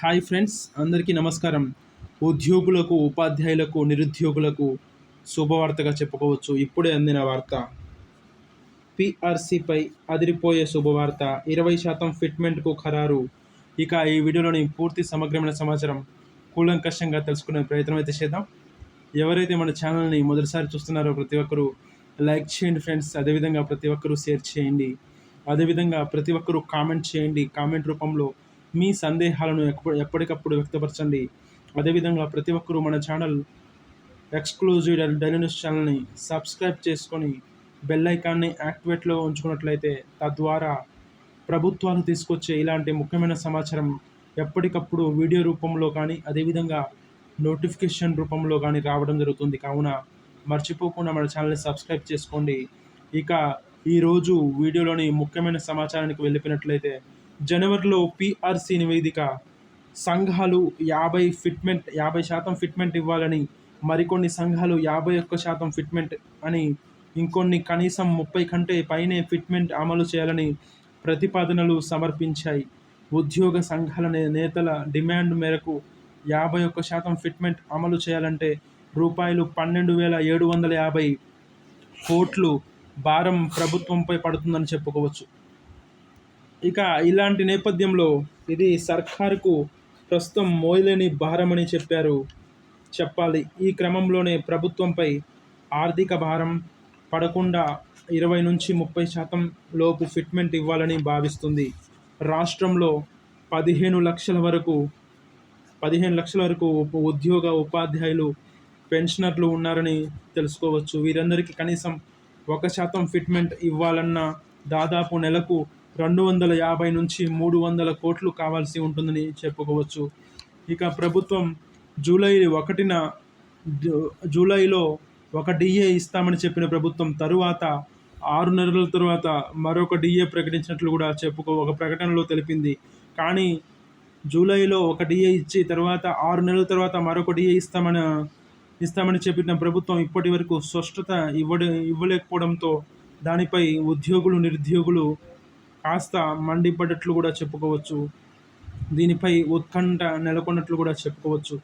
Hi friends అందరికీ నమస్కారం. ఉద్యోగులకు ఉపాధ్యాయులకు నిరుద్యోగులకు శుభవార్తగా చెప్పుకోవచ్చు. ఇప్పుడే అందిన వార్త. పిఆర్సిపై అదిరిపోయే శుభవార్త. ఇరవై శాతం ఫిట్మెంట్కు ఖరారు. ఇక ఈ వీడియోలోని పూర్తి సమగ్రమైన సమాచారం కూలంకషంగా తెలుసుకునే ప్రయత్నం అయితే చేద్దాం. ఎవరైతే మన ఛానల్ని మొదటిసారి చూస్తున్నారో ప్రతి ఒక్కరూ లైక్ చేయండి ఫ్రెండ్స్. అదేవిధంగా ప్రతి ఒక్కరూ షేర్ చేయండి. అదేవిధంగా ప్రతి ఒక్కరూ కామెంట్ చేయండి. కామెంట్ రూపంలో మీ సందేహాలను ఎప్పటికప్పుడు వ్యక్తపరచండి. అదేవిధంగా ప్రతి ఒక్కరూ మన ఛానల్ ఎక్స్క్లూజివ్ డైలీ న్యూస్ ఛానల్ని సబ్స్క్రైబ్ చేసుకొని బెల్ ఐకాన్ని యాక్టివేట్లో ఉంచుకున్నట్లయితే తద్వారా ప్రభుత్వాలు తీసుకొచ్చే ఇలాంటి ముఖ్యమైన సమాచారం ఎప్పటికప్పుడు వీడియో రూపంలో కానీ అదేవిధంగా నోటిఫికేషన్ రూపంలో కానీ రావడం జరుగుతుంది. కావున మర్చిపోకుండా మన ఛానల్ని సబ్స్క్రైబ్ చేసుకోండి. ఇక ఈరోజు వీడియోలోని ముఖ్యమైన సమాచారానికి వెళ్ళిపోయినట్లయితే జనవరిలో పిఆర్సి నివేదిక. సంఘాలు యాభై ఫిట్మెంట్ యాభై శాతం ఫిట్మెంట్ ఇవ్వాలని మరికొన్ని సంఘాలు యాభై ఒక్క శాతం ఫిట్మెంట్ అని ఇంకొన్ని కనీసం ముప్పై కంటే పైనే ఫిట్మెంట్ అమలు చేయాలని ప్రతిపాదనలు సమర్పించాయి. ఉద్యోగ సంఘాల నే- నేతల డిమాండ్ మేరకు యాభై ఒక్క శాతం ఫిట్మెంట్ అమలు చేయాలంటే రూపాయలు పన్నెండు వేల ఏడు వందల యాభై కోట్లు భారం ప్రభుత్వంపై పడుతుందని చెప్పుకోవచ్చు. ఇక ఇలాంటి నేపథ్యంలో ఇది సర్కారుకు ప్రస్తుతం మోయలేని భారమని చెప్పారు. చెప్పాలి ఈ క్రమంలోనే ప్రభుత్వంపై ఆర్థిక భారం పడకుండా ఇరవై నుంచి ముప్పై శాతం లోపు ఫిట్మెంట్ ఇవ్వాలని భావిస్తుంది. రాష్ట్రంలో పదిహేను లక్షల వరకు పదిహేను లక్షల వరకు ఉప- ఉద్యోగ ఉపాధ్యాయులు పెన్షనర్లు ఉన్నారని తెలుసుకోవచ్చు. వీరందరికీ కనీసం ఒక శాతం ఫిట్మెంట్ ఇవ్వాలన్న దాదాపు నెలకు రెండు వందల యాభై నుంచి మూడు వందల కోట్లు కావాల్సి ఉంటుందని చెప్పుకోవచ్చు. ఇక ప్రభుత్వం జూలై ఒకటిన జూ- జూలైలో ఒక డిఏ ఇస్తామని చెప్పిన ప్రభుత్వం తరువాత ఆరు నెలల తరువాత మరొక డిఏ ప్రకటించినట్లు కూడా చెప్పుకో ఒక ప్రకటనలో తెలిపింది. కానీ జూలైలో ఒక డిఏ ఇచ్చి తర్వాత ఆరు నెలల తర్వాత మరొక డిఏ ఇస్తామని ఇస్తామని చెప్పిన ప్రభుత్వం ఇప్పటి వరకు స్పష్టత ఇవ్వడం ఇవ్వలేకపోవడంతో దానిపై ఉద్యోగులు నిరుద్యోగులు కాస్త మండిపడ్డట్లు కూడా చెప్పుకోవచ్చు. దీనిపై ఉత్కంఠ నెలకొన్నట్లు కూడా చెప్పుకోవచ్చు.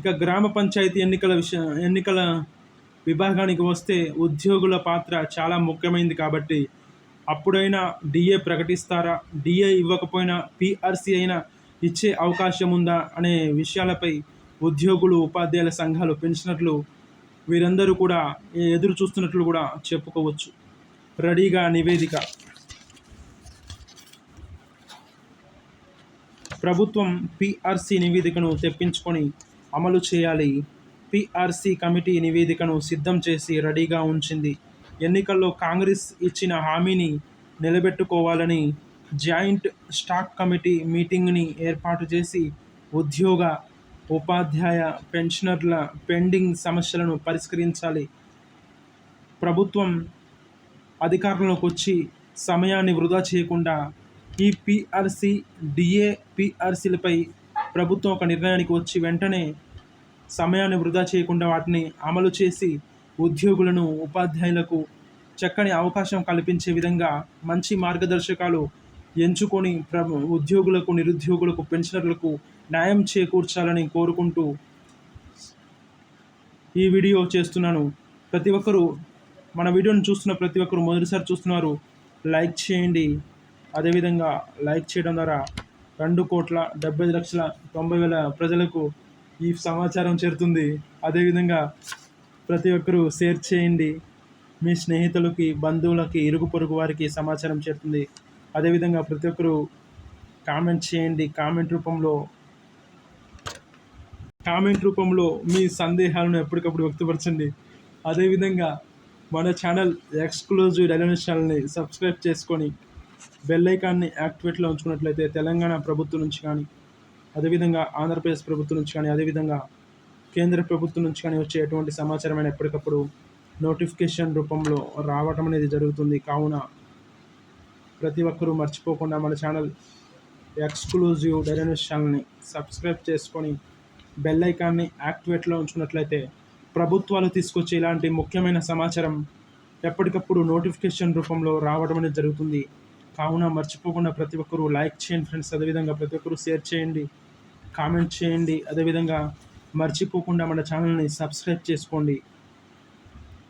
ఇక గ్రామ పంచాయతీ ఎన్నికల విషయ ఎన్నికల విభాగానికి వస్తే ఉద్యోగుల పాత్ర చాలా ముఖ్యమైనది కాబట్టి అప్పుడైనా డిఏ ప్రకటిస్తారా? డిఏ ఇవ్వకపోయినా పిఆర్సీ అయినా ఇచ్చే అవకాశం ఉందా? అనే విషయాలపై ఉద్యోగులు ఉపాధ్యాయుల సంఘాలు పెంచినట్లు వీరందరూ కూడా ఎదురు చూస్తున్నట్లు కూడా చెప్పుకోవచ్చు. రెడీగా నివేదిక. ప్రభుత్వం పిఆర్సి నివేదికను తెప్పించుకొని అమలు చేయాలి. పిఆర్సి కమిటీ నివేదికను సిద్ధం చేసి రెడీగా ఉంచింది. ఎన్నికల్లో కాంగ్రెస్ ఇచ్చిన హామీని నిలబెట్టుకోవాలని జాయింట్ స్టాక్ కమిటీ మీటింగ్ని ఏర్పాటు చేసి ఉద్యోగ ఉపాధ్యాయ పెన్షనర్ల పెండింగ్ సమస్యలను పరిష్కరించాలి. ప్రభుత్వం అధికారంలోకి వచ్చి సమయాన్ని వృధా చేయకుండా ఈ పిఆర్సి డిఏ పిఆర్సీలపై ప్రభుత్వం ఒక నిర్ణయానికి వచ్చి వెంటనే సమయాన్ని వృధా చేయకుండా వాటిని అమలు చేసి ఉద్యోగులను ఉపాధ్యాయులకు చక్కని అవకాశం కల్పించే విధంగా మంచి మార్గదర్శకాలు ఎంచుకొని ప్రభు ఉద్యోగులకు నిరుద్యోగులకు పెన్షనర్లకు న్యాయం చేకూర్చాలని కోరుకుంటూ ఈ వీడియో చేస్తున్నాను. ప్రతి ఒక్కరూ మన వీడియోను చూస్తున్న ప్రతి ఒక్కరు మొదటిసారి చూస్తున్నారు. లైక్ చేయండి. అదేవిధంగా లైక్ చేయడం ద్వారా రెండు కోట్ల డెబ్బై లక్షల తొంభై వేల ప్రజలకు ఈ సమాచారం చేరుతుంది. అదేవిధంగా ప్రతి ఒక్కరూ షేర్ చేయండి. మీ స్నేహితులకి బంధువులకి ఇరుగు పొరుగు వారికి సమాచారం చేరుతుంది. అదేవిధంగా ప్రతి ఒక్కరూ కామెంట్ చేయండి. కామెంట్ రూపంలో కామెంట్ రూపంలో మీ సందేహాలను ఎప్పటికప్పుడు వ్యక్తపరచండి. అదేవిధంగా మన ఛానల్ ఎక్స్క్లూజివ్ డైలనస్ ఛానల్ని సబ్స్క్రైబ్ చేసుకొని బెల్ ఐకాన్ని యాక్టివేట్లో ఉంచుకున్నట్లయితే తెలంగాణ ప్రభుత్వం నుంచి కానీ అదేవిధంగా ఆంధ్రప్రదేశ్ ప్రభుత్వం నుంచి కానీ అదేవిధంగా కేంద్ర ప్రభుత్వం నుంచి కానీ వచ్చే ఎటువంటి సమాచారమైన ఎప్పటికప్పుడు నోటిఫికేషన్ రూపంలో రావటం అనేది జరుగుతుంది. కావున ప్రతి ఒక్కరూ మర్చిపోకుండా మన ఛానల్ ఎక్స్క్లూజివ్ డైలనస్ ఛానల్ని సబ్స్క్రైబ్ చేసుకొని బెల్ ఐకాన్ని యాక్టివేట్లో ఉంచుకున్నట్లయితే ప్రభుత్వాలు తీసుకొచ్చే ఇలాంటి ముఖ్యమైన సమాచారం ఎప్పటికప్పుడు నోటిఫికేషన్ రూపంలో రావడం అనేది జరుగుతుంది. కావున మర్చిపోకుండా ప్రతి ఒక్కరూ లైక్ చేయండి ఫ్రెండ్స్. అదేవిధంగా ప్రతి ఒక్కరూ షేర్ చేయండి కామెంట్ చేయండి. అదేవిధంగా మర్చిపోకుండా మన ఛానల్ని సబ్స్క్రైబ్ చేసుకోండి.